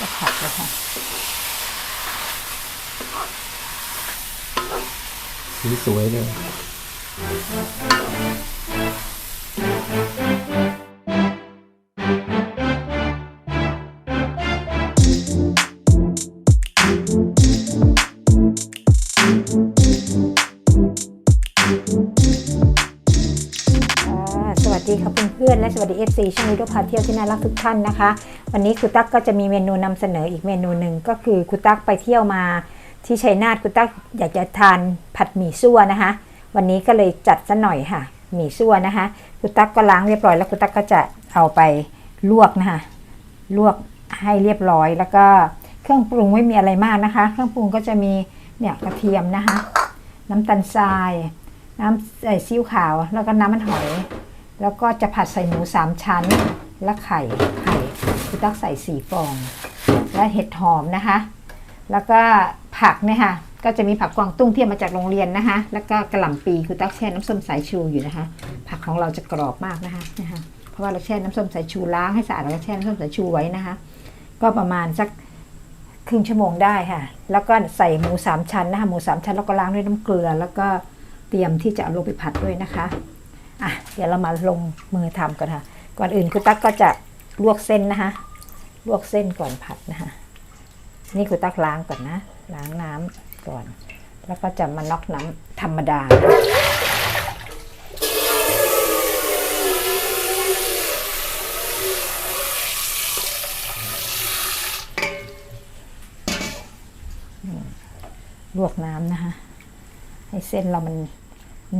ก็ผัดเลยค่ะสีสวยเลยสวัสดีค่ะเพื่อนๆและสวัสดี FC ช่องวิดีโอพาเที่ยวที่น่ารักทุกท่านนะคะ วันนี้ครูตั๊กก็จะมีเมนูนำเสนออีกเมนูหนึ่งก็คือครูตั๊กไปเที่ยวมาที่ชัยนาทครูตั๊กอยากจะทานผัดหมี่ซั่วนะคะ วันนี้ก็เลยจัดซะหน่อยค่ะหมี่ซั่วนะคะครูตั๊กก็ล้างเรียบร้อยแล้วครูตั๊กก็จะเอาไปลวกนะคะลวกให้เรียบร้อยแล้วก็เครื่องปรุงไม่มีอะไรมากนะคะ เครื่องปรุงก็จะมีเนี่ยกระเทียมนะคะ น้ำตาลทรายน้ำใส่ซีอิ๊วขาว แล้วก็น้ำมันหอย แล้วก็จะผัดใส่หมูสามชั้นและไข่ไข่ คือตักใส่สี่ฟอง และเห็ดหอมนะคะ แล้วก็ผักเนี่ยค่ะ ก็จะมีผักกวางตุ้งที่มาจากโรงเรียนนะคะ แล้วก็กระหล่ำปีคือตักแช่น้ำส้มสายชูอยู่นะคะ ผักของเราจะกรอบมากนะคะนะคะ เพราะว่าเราแช่น้ำส้มสายชูล้างให้สะอาดแล้วก็แช่น้ำส้มสายชูไว้นะคะ ก็ประมาณสักครึ่งชั่วโมงได้ค่ะ แล้วก็ใส่หมูสามชั้นนะคะหมูสามชั้นแล้วก็ล้างด้วยน้ำเกลือ แล้วก็เตรียมที่จะเอาลงไปผัดด้วยนะคะ อะ เดี๋ยวเรามาลงมือทำกันค่ะ ก่อนอื่นคุณตั๊กก็จะ ลวกเส้นนะคะ ลวกเส้นก่อนผัดนะคะ นี่คุณตักล้างก่อนนะ ล้างน้ำก่อน แล้วก็จะมาน็อกน้ำธรรมดา ลวกน้ำนะคะ ให้เส้นเรามัน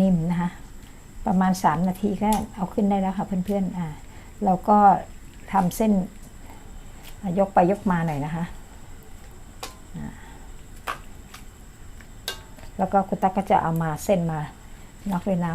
นิ่มนะคะ ประมาณ 3 นาทีก็เอาขึ้นได้แล้วค่ะเพื่อนๆ อ่าเราก็ ทำเส้น ยกไปยกมาหน่อยนะคะ แล้วก็คุณตั๊กก็จะเอามาเส้นมาน็อกด้วยน้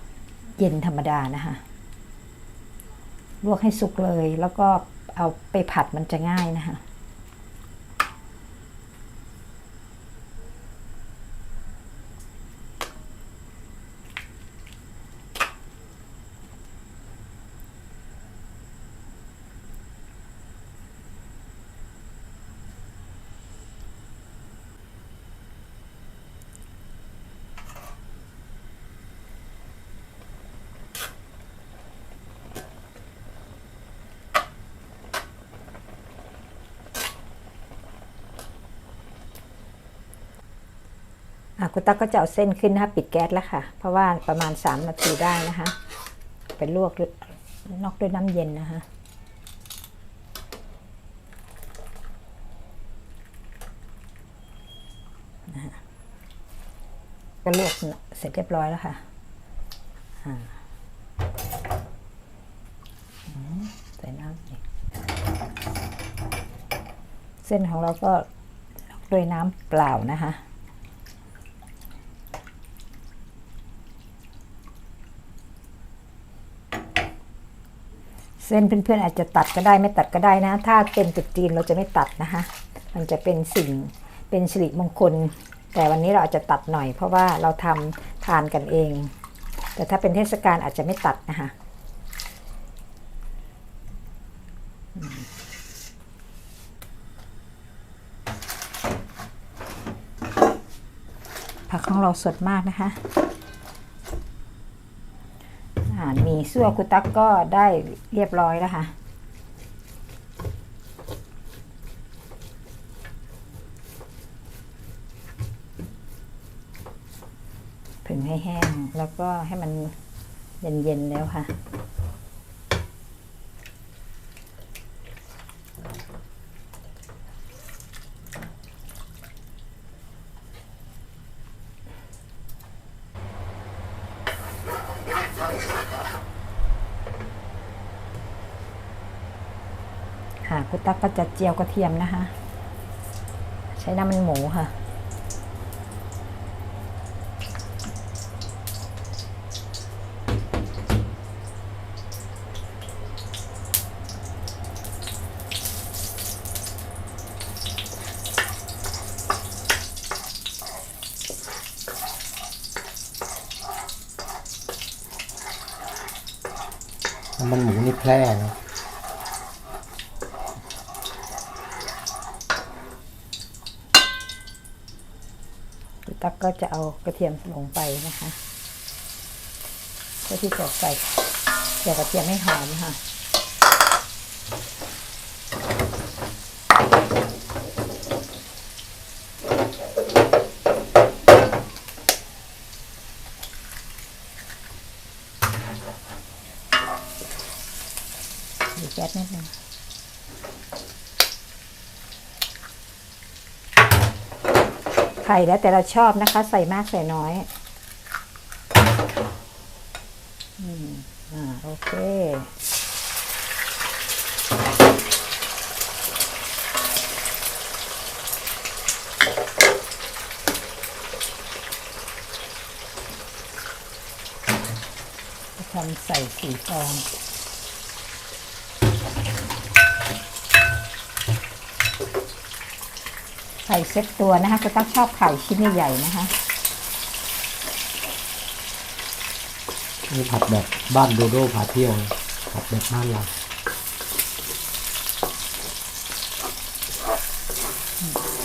ำเย็นธรรมดานะคะลวกให้สุกเลย แล้วก็เอาไปผัดมันจะง่ายนะคะ คุณตั๊กก็จะเอาเส้นขึ้นนะคะปิดแก๊สแล้วค่ะ เพราะว่าประมาณ 3 นาทีได้นะคะไปลวกนอกด้วยน้ำเย็นนะคะก็ลวกเสร็จเรียบร้อยแล้วค่ะใส่น้ำอีกเส้นของเราก็ด้วยน้ำเปล่านะคะ ส้นเพื่อนๆอาจจะตัดก็ได้ไม่ตัดก็ได้นะ ถ้าเป็นจุดจีนเราจะไม่ตัดนะคะมันจะเป็นสิ่งเป็นสิริมงคล แต่วันนี้เราอาจจะตัดหน่อย เพราะว่าเราทำทานกันเอง แต่ถ้าเป็นเทศกาลอาจจะไม่ตัดนะคะผักของเราสดมากนะคะารมีซั่วคุตักก็ได้เรียบร้อยแล้วค่ะผึ่งให้แห้งแล้วก็ให้มันเย็นๆแล้วค่ะ กก็จะเจียวกระเทียมนะคะ ใช้น้ำมันหมูค่ะ น้ำมันหมูนี่แพร่เนอะ ตักก็จะเอากระเทียมลงไปนะคะเพื่อที่จะใส่เกี่ยวกระเทียมให้หอมค่ะดีแก๊สนิดนึง ไข่แล้วแต่เราชอบนะคะ ใส่มากใส่น้อยอืมอ่าโอเคทำใส่สีฟอง ข่เซ็ตตัวนะคะก็ต้องชอบไข่ชิ้นใหญ่ๆนะคะนี่ผัดแบบบ้านโดโดพาเที่ยว ผัดแบบบ้านเรา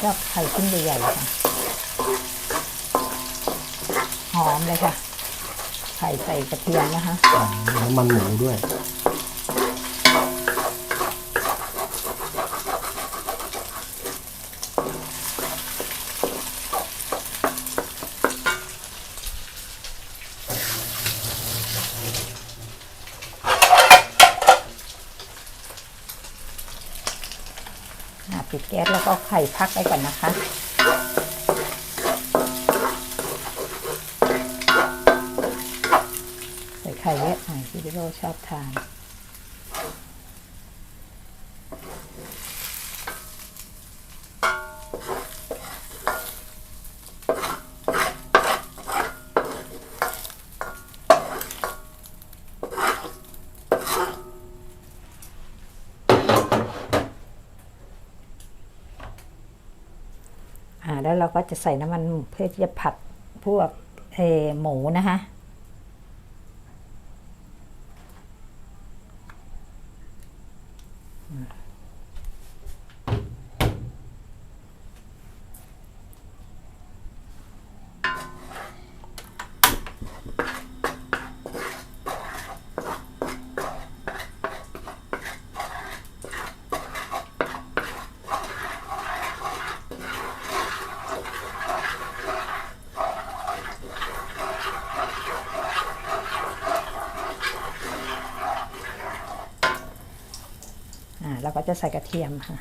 ชอบไข่ชิ้นใหญ่ๆค่ะหอมเลยค่ะ ไข่ใส่กระเทียมนะคะ น้ำมันหมูด้วย ปิดแก๊สแล้วก็ไข่พักไว้ก่อนนะคะ ใส่ไข่เยอะหน่อยพี่ดิโรชอบทาน แล้วเราก็จะใส่น้ำมันเพื่อที่จะผัดพวกหมูนะคะ เราก็จะใส่กระเทียมค่ะ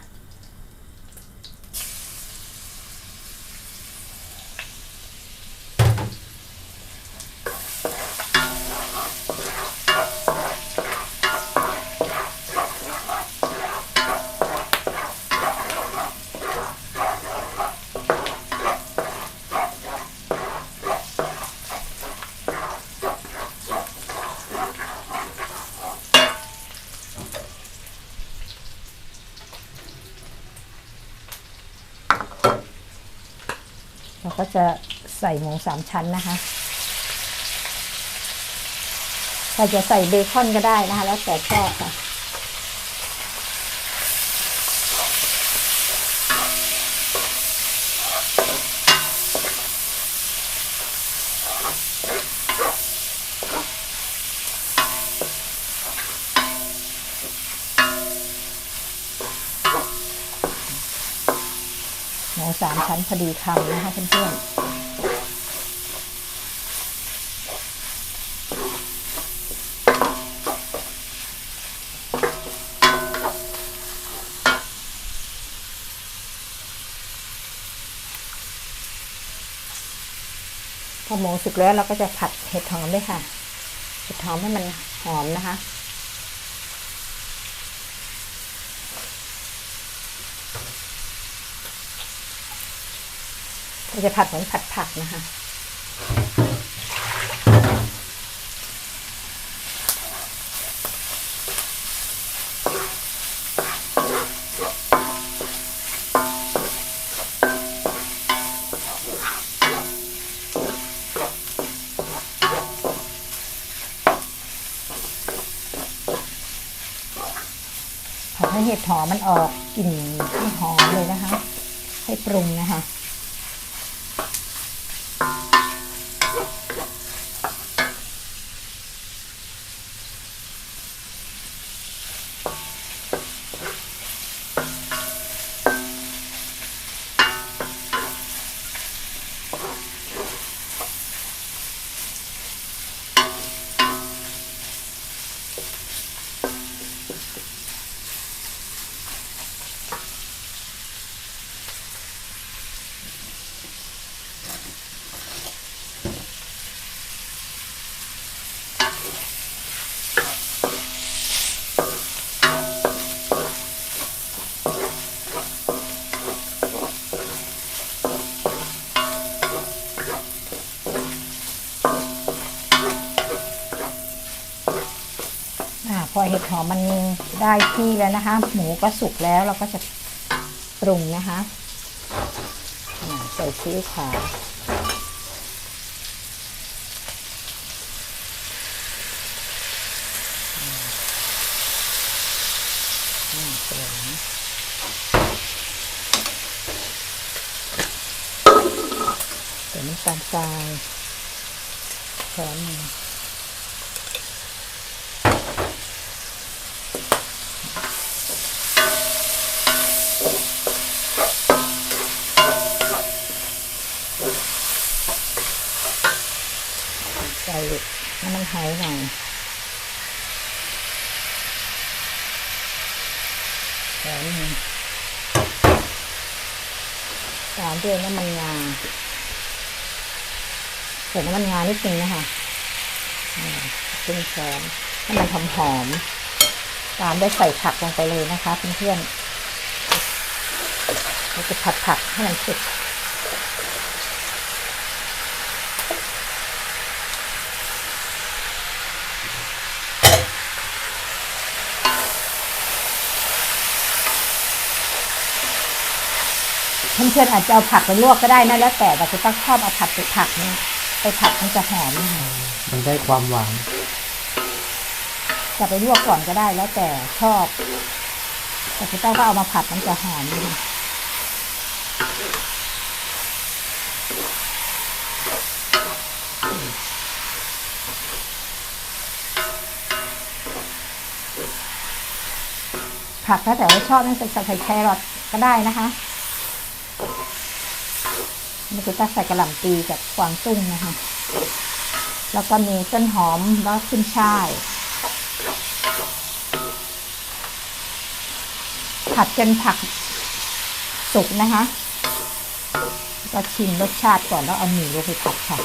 เราก็จะ ใส่หมูสามชั้นนะคะใครจะใส่เบคอนก็ได้นะคะ แล้วแต่ชอบค่ะหมูสามชั้นพอดีคำนะคะเพื่อนๆ อหมูสุกแล้วเราก็จะผัดเห็ดหอมด้วยค่ะ เห็ดหอมให้มันหอมนะคะ เราจะผัดเหมือนผัดผักนะคะ ขอให้เห็ดหอมมันออกกลิ่นหอมเลยนะคะ ให้ปรุงนะคะ เหอมมันได้ที่แล้วนะคะ หมูก็สุกแล้วเราก็จะปรุงนะคะใส่ซีอิ๊วขาวใส่น้ำตาลทรายช้อนหนึ่ง ใส่ น้ำมันหอยหน่อยแล้วนี่ตามด้วยน้ำมันงาใส่น้ำมันงานิดนึงนะคะซึ่งช้อนให้มันหอมหอม ตามได้ใส่ผักลงไปเลยนะคะเพื่อนๆเราจะผัดผักให้มันสุก เพื่อนๆอาจจะเอาผักไปลวกก็ได้นะแล้วแต่แต่คุณต้องชอบเอาผักไปผักเนี่ยไปผัดมันจะหอมนะคะมันได้ความหวานจะไปลวกก่อนก็ได้แล้วแต่ชอบ แต่คุณต้องก็เอามาผัดมันจะหอมนะคะผักถ้าแต่ว่าชอบนั่นจะใส่แครอทก็ได้นะคะ นี่คือป้าใส่กระหล่ำปีกับกวางตุ้งนะคะ แล้วก็มีต้นหอมแล้วขึ้นช่าย ผัดจนผักสุกนะคะแล้วก็ชิมรสชาติก่อนแล้วเอาหมี่ลงไปผัดค่ะ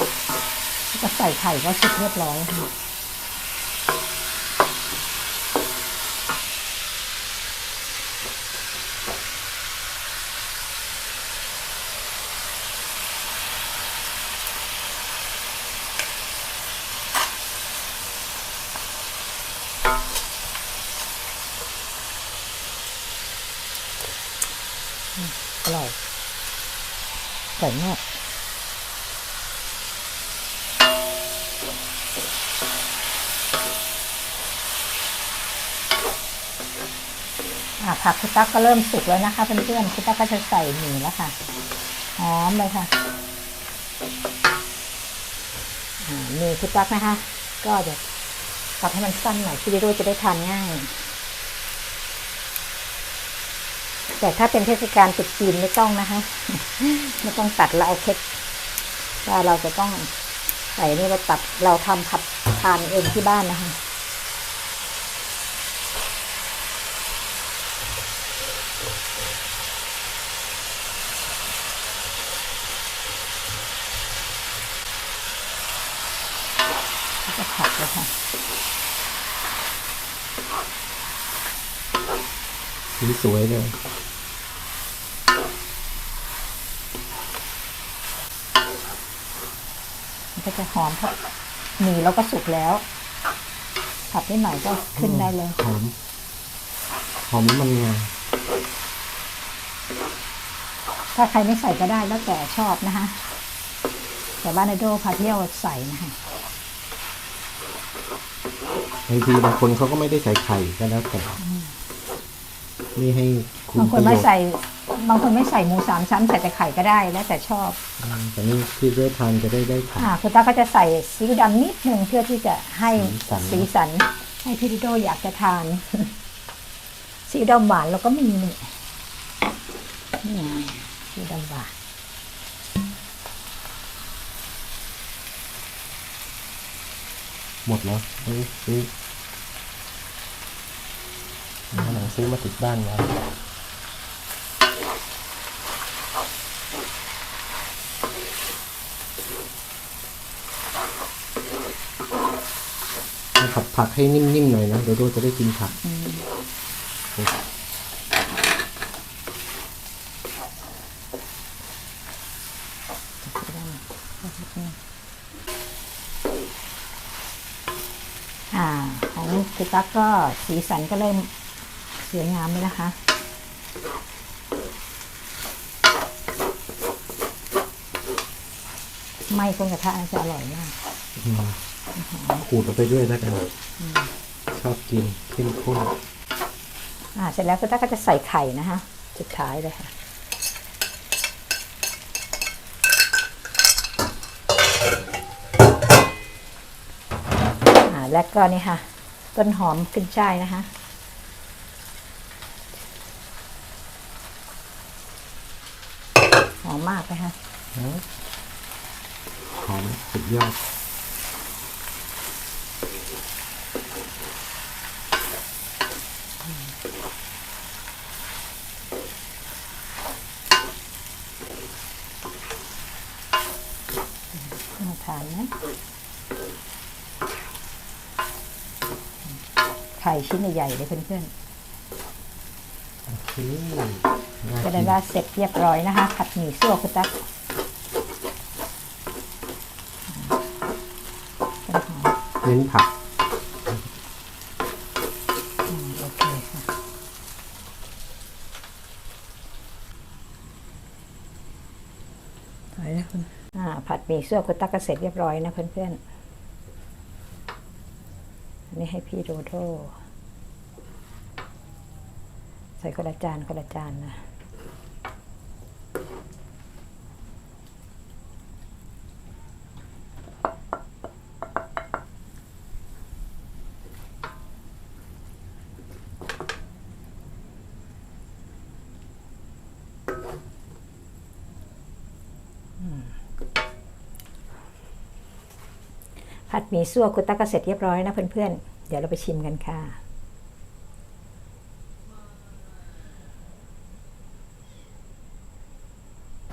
แล้วก็ใส่ไข่ก็สุกเรียบร้อยค่ะ อร่อย ใส่มากอะผักคุตักก็เริ่มสุกแล้วนะคะเพื่อนๆคุตักก็จะใส่หมูแล้วค่ะหอมเลยค่ะอ่ามือคุตักนะคะ ก็เดี๋ยวตัดให้มันสั้นหน่อยพี่ดิโรจะได้ทานง่าย แต่ถ้าเป็นเทศกาลตรุษจีนไม่ต้องนะคะไม่ต้องตัดแล้วเอาเคล็ดว่าเราจะต้องใส่นี่เราตัดเราทำผัดทานเองที่บ้านนะคะก็จะผัดเลยค่ะสีสวยเลย มันก็ จะหอมผัดหมี่แล้วก็สุกแล้วผัดนิดหน่อยก็ขึ้นได้เลย หอม หอมน้ำมันงาถ้าใครไม่ใส่ก็ได้แล้วแต่ชอบนะคะ แต่บ้านไอโดพาเที่ยวใส่นะคะบางทีบางคนเขาก็ไม่ได้ใส่ไข่ก็แล้วแต่นี่ให้คุณบางคปนระโยไม่ชน์ใส่ บางคนไม่ใส่หมูสามชั้นใส่แต่ไข่ก็ได้แล้วแต่ชอบอืม แต่นี่ที่ได้ทานจะได้ได้ผัก อ่าคุณตาก็จะใส่ซีอิ๊วดำนิดหนึ่งเพื่อที่จะให้สีสัน สีสัน ให้พี่ดิโดอยากจะทาน ซีอิ๊วดำหวานเราก็มีนี่นี่ไงซีอิ๊วดำหวานหมดแล้วซื้อซื้อวันหลังซื้อมาติดบ้านไว้ ผัดผักให้นิ่มๆหน่อยนะเดี๋ยวโดจะได้กินผักอ่าของคุณตั๊กก็สีสันก็เริ่มสวยงามแล้วนะคะไหม้ก้นกระทะน่าจะอร่อยมาก ขูดออกไปด้วยแล้วกันชอบกินเข้มข้นอ่าเสร็จแล้วคุณตั๊กก็จะใส่ไข่นะคะสุดท้ายเลยค่ะอ่าแล้วก็นี่ค่ะ ต้นหอมขึ้นช่ายนะคะหอมมากเลยค่ะหอมสุดยอด น่าทานนะไข่ ชิ้นใหญ่ๆเลยเพื่อนโอเคน่าๆจะกิได้นว่าเสร็จเรียบร้อยนะคะ ผัดหมี่ซั่วคุณตั๊กต้นหอมเน้นผักอืมโอเคค่ะถอยแล้วคุณอ่าผัดหมี่ซั่วคุณตั๊กก็เสร็จเรียบร้อยนะเพื่อนๆอันนี้ให้พี่โดโดใส่คนละจานคนละจานนะผัดหมี่ซั่วคุณตั๊กก็เสร็จเรียบร้อยนะเพื่อนๆ เดี๋ยวเราไปชิมกันค่ะ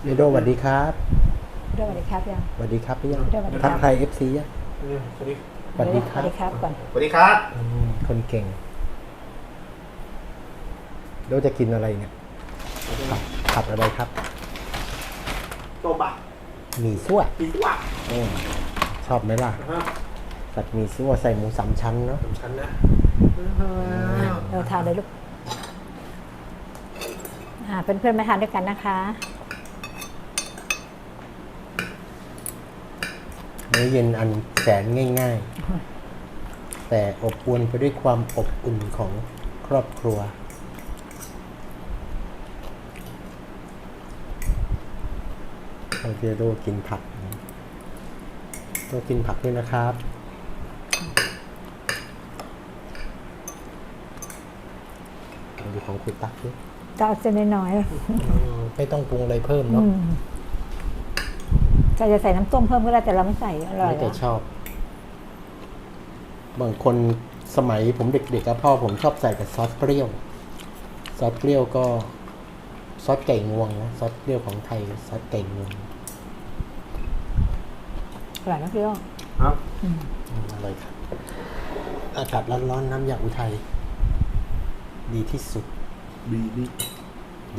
เยโดสวัสดีครับสวัสดีครับยังสวัสดีครับพี่ยังสวัสดีครับทักทายเอฟซียังสวัสดีสวัสดีคสรัวับสดีครับก่อนสวัสดีครับอืมคนเก่งโดจะกินอะไรเนี่ยผัดผัดอะไรครับโตบะหมี่ซั่วปีตัวอืมชอบไหมล่ะนะฮะผัดหมี่ซั่วใส่หมูสามชั้นเนาะสำคัญนะเราทานเลยลูกอ่าเพื่อนๆมาทานด้วยกันนะคะ มื้อเย็นอันแสนง่ายๆ แต่อบอวลไปด้วยความอบอุ่นของครอบครัว เราจะโดกินผักโดกินผักด้วยนะครับมาดูของคุณตักด้วยก็เอาเส้นน้อยไม่ต้องปรุงอะไรเพิ่มๆอืเนาะม ใครจะใส่น้ำต้มเพิ่มก็ได้แต่เราไม่ใส่อร่อยไม่แต่แล้วชอบ บางคนสมัยผมเด็กๆกับพ่อผมชอบใส่กับซอสเปรี้ยว ซอสเปรี้ยวก็ซอสไก่งวงนะซอสเปรี้ยวของไทยซอสไก่งวงอร่อยนะพี่โอครับอืมอร่อยครับ อากาศร้อนๆน้ำยาอุทัย ดีที่สุดบีบี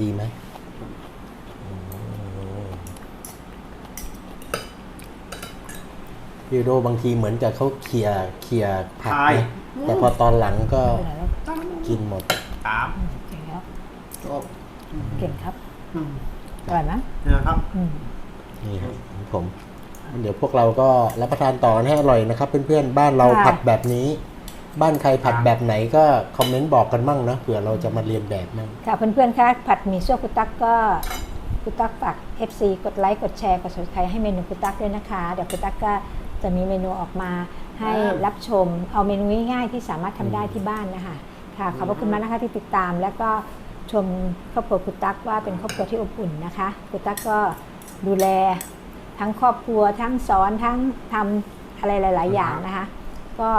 ดีไหมอืม พี่โดบางทีเหมือนกับเขาเคลียร์เคลียร์ผักนะแต่พอตอนหลังก็อร่อยแล้วกินหมด สามเก่งแล้วก็เก่งครับอืมอร่อยไหมเนี่ยครับ อืม นี่ครับของผม เดี๋ยวพวกเราก็รับประทานต่อกันให้อร่อยนะครับ เพื่อนๆ บ้านเราผัดแบบนี้ บ้านใครผัดแบบไหนก็คอมเมนต์บอกกันมั่งนะเผื่อเราจะมาเรียนแบบมั่ง ค่ะเพื่อนๆคะผัดหมี่ซั่วคุณตั๊กก็คุณตั๊กฝาก FC กดไลค์กดแชร์กด subscribe ให้เมนูคุณตั๊กด้วยนะคะ เดี๋ยวคุณตั๊กก็ จะมีเมนูออกมาให้รับชม เอาเมนูง่ายๆที่สามารถทำได้ที่บ้านนะคะค่ะขอบพระคุณมากนะคะที่ติดตาม แล้วก็ชมครอบครัวคุณตั๊กว่าเป็นครอบครัวที่อบอุ่นนะคะคุณตั๊กก็ดูแลทั้งครอบครัวทั้งสอนทั้งทำอะไรหลาย ๆ อย่างนะคะ ก็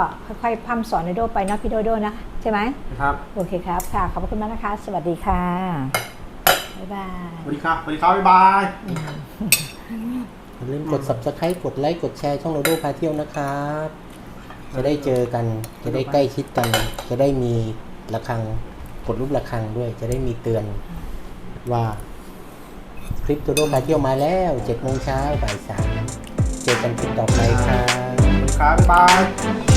ค่อยๆพร่ำสอนโดโดไปเนาะพี่โดโดนะใช่ไหมนะครับ โอเคครับค่ะ ขอบพระคุณมากนะคะ สวัสดีค่ะบ๊ายบาย สวัสดีครับ สวัสดีครับ บ๊ายบาย อย่าลืมกด subscribe กดไลค์ กดแชร์ช่องโรโดพาเที่ยวนะครับ จะได้เจอกัน จะได้ใกล้ชิดกัน จะได้มีระฆัง กดรูประฆังด้วย จะได้มีเตือนว่าคลิปโรโดพาเที่ยวมาแล้วเจ็ดโมงเช้าบ่ายสามเจอกันคลิปต่อไปครับสวัสดีครับบ๊ายบายสวัสดี